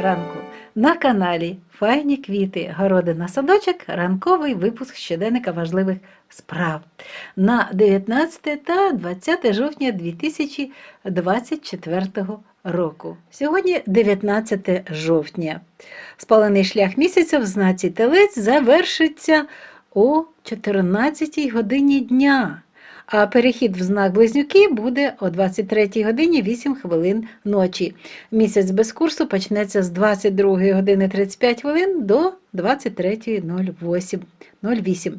ранку на каналі Файні квіти, городина садочок, ранковий випуск щоденника важливих справ на 19 та 20 жовтня 2024 року. Сьогодні 19 жовтня. Спалений шлях місяця в знаці Телець завершиться о 14 годині дня. А перехід в знак Близнюки буде о 23 годині 8 хвилин ночі. Місяць без курсу почнеться з 22 години 35 хвилин до 23.08.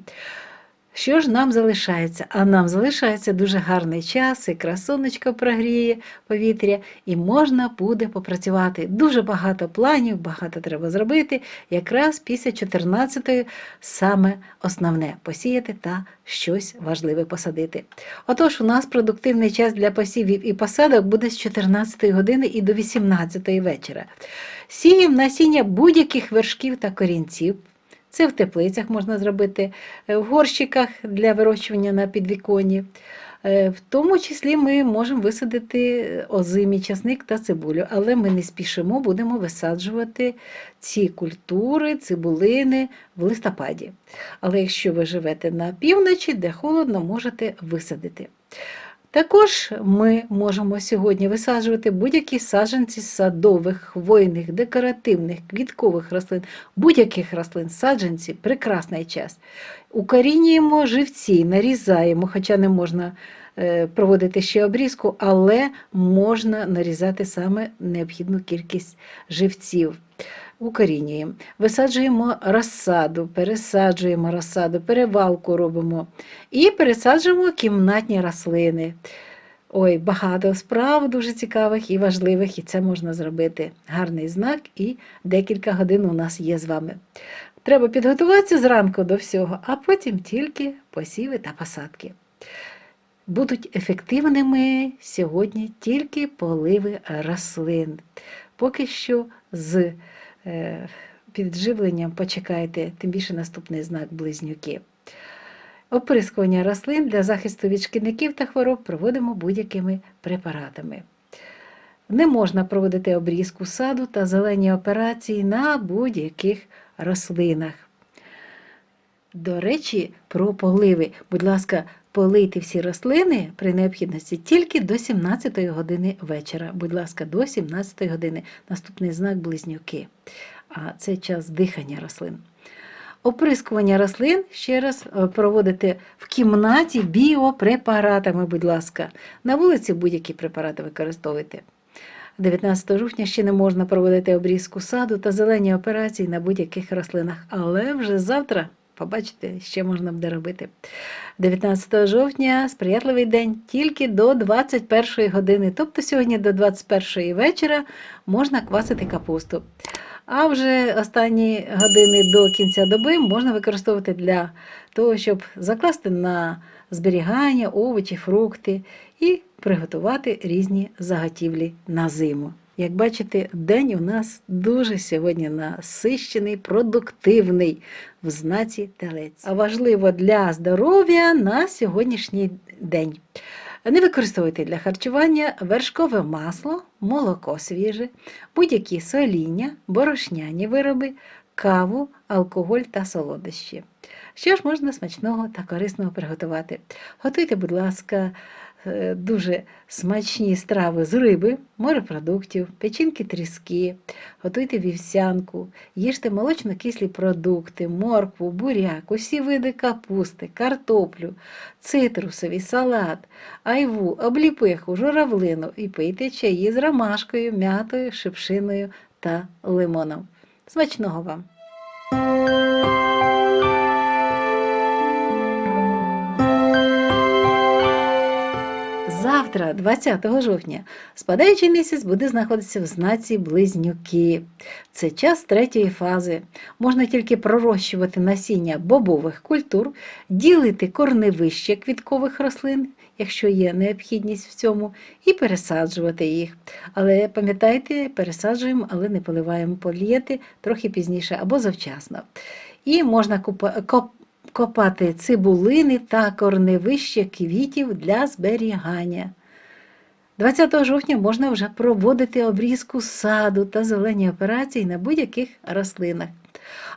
Що ж нам залишається? А нам залишається дуже гарний час, і красонечко прогріє повітря, і можна буде попрацювати. Дуже багато планів, багато треба зробити. Якраз після 14-ї саме основне посіяти та щось важливе посадити. Отож, у нас продуктивний час для посівів і посадок буде з 14 години і до 18 вечора. Сіємо насіння будь-яких вершків та корінців. Це в теплицях можна зробити, е, в горщиках для вирощування на підвіконні. Е, В тому числі ми можемо висадити озимий часник та цибулю, але ми не спішимо, будемо висаджувати ці культури, цибулини в листопаді. Але якщо ви живете на півночі, де холодно, можете висадити. Також ми можемо сьогодні висаджувати будь-які саджанці садових, хвойних, декоративних, квіткових рослин, будь-яких рослин, саджанці прекрасний час. Укорінюємо живці, нарізаємо, хоча не можна е, проводити ще обрізку, але можна нарізати саме необхідну кількість живців. Укорінюємо, висаджуємо розсаду, пересаджуємо розсаду, перевалку робимо і пересаджуємо кімнатні рослини. Ой, багато справ дуже цікавих і важливих, і це можна зробити. Гарний знак, і декілька годин у нас є з вами. Треба підготуватися зранку до всього, а потім тільки посіви та посадки. Будуть ефективними сьогодні тільки поливи рослин. Поки що з підживленням почекайте, тим більше наступний знак близнюки. Оприскування рослин для захисту від шкідників та хвороб проводимо будь-якими препаратами. Не можна проводити обрізку саду та зелені операції на будь-яких рослинах. До речі, про поливи. Будь ласка, полийте всі рослини при необхідності тільки до 17 години вечора. Будь ласка, до 17 години. Наступний знак близнюки. А це час дихання рослин. Оприскування рослин ще раз е, проводити в кімнаті біопрепаратами, будь ласка. На вулиці будь-які препарати використовуйте. 19 жовтня ще не можна проводити обрізку саду та зелені операції на будь-яких рослинах, але вже завтра, побачите, ще можна буде робити. 19 жовтня сприятливий день тільки до 21 години, тобто сьогодні до 21 вечора можна квасити капусту. А вже останні години до кінця доби можна використовувати для того, щоб закласти на зберігання овочі, фрукти і приготувати різні заготівлі на зиму. Як бачите, день у нас дуже сьогодні насищений, продуктивний в знаці телець. А важливо для здоров'я на сьогоднішній день. Не використовуйте для харчування вершкове масло, молоко свіже, будь-які соління, борошняні вироби, каву, алкоголь та солодощі. Що ж можна смачного та корисного приготувати? Готуйте, будь ласка, дуже смачні страви з риби, морепродуктів, печінки тріски, готуйте вівсянку, їжте молочно-кислі продукти, моркву, буряк, усі види капусти, картоплю, цитрусові, салат, айву, обліпиху, журавлину і пийте чаї з ромашкою, м'ятою, шипшиною та лимоном. Смачного вам! Завтра, 20 жовтня, спадаючий місяць буде знаходитися в знаці Близнюки. Це час третьої фази. Можна тільки пророщувати насіння бобових культур, ділити корневище квіткових рослин, якщо є необхідність в цьому, і пересаджувати їх. Але пам'ятайте, пересаджуємо, але не поливаємо поліяти трохи пізніше або завчасно. І можна копати цибулини та корневище квітів для зберігання. 20 жовтня можна вже проводити обрізку саду та зелені операції на будь-яких рослинах.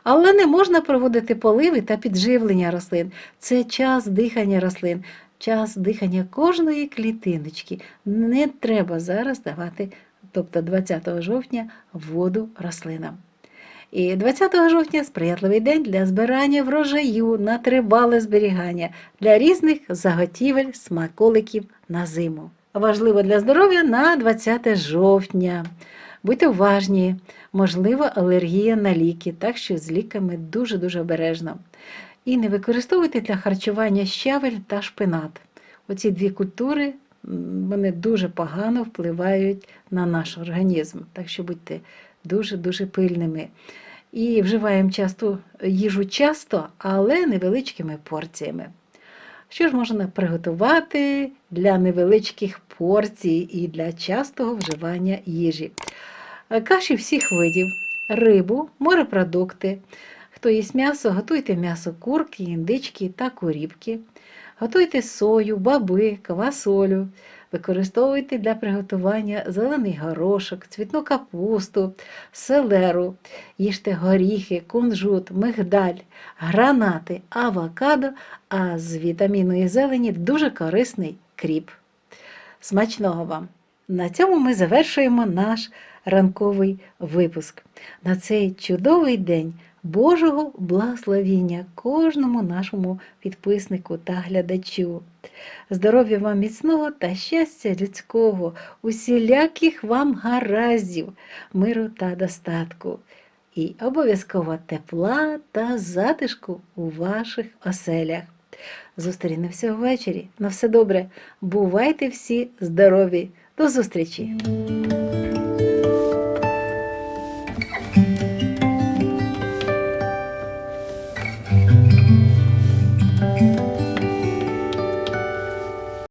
Але не можна проводити поливи та підживлення рослин. Це час дихання рослин, час дихання кожної клітиночки. Не треба зараз давати, тобто 20 жовтня, воду рослинам. І 20 жовтня сприятливий день для збирання врожаю на тривале зберігання для різних заготівель смаколиків на зиму. Важливо для здоров'я на 20 жовтня. Будьте уважні, можлива алергія на ліки, так що з ліками дуже-дуже обережно. І не використовуйте для харчування щавель та шпинат. Оці дві культури вони дуже погано впливають на наш організм, так що будьте дуже-дуже пильними. І вживаємо часто їжу часто, але невеличкими порціями. Що ж можна приготувати для невеличких порцій і для частого вживання їжі? Е, Каші всіх видів, рибу, морепродукти. Хто їсть м'ясо, готуйте м'ясо курки, індички та куріпки. Готуйте сою, баби, квасолю. Використовуйте для приготування зелений горошок, цвітну капусту, селеру, їжте горіхи, кунжут, мигдаль, гранати, авокадо, а з вітамінної зелені дуже корисний кріп. Смачного вам! На цьому ми завершуємо наш ранковий випуск. На цей чудовий день Божого благословіння кожному нашому підписнику та глядачу. Здоров'я вам міцного та щастя людського, усіляких вам гараздів, миру та достатку. І обов'язково тепла та затишку у ваших оселях. Зустрінемося ввечері. На все добре. Бувайте всі здорові! До зустрічі!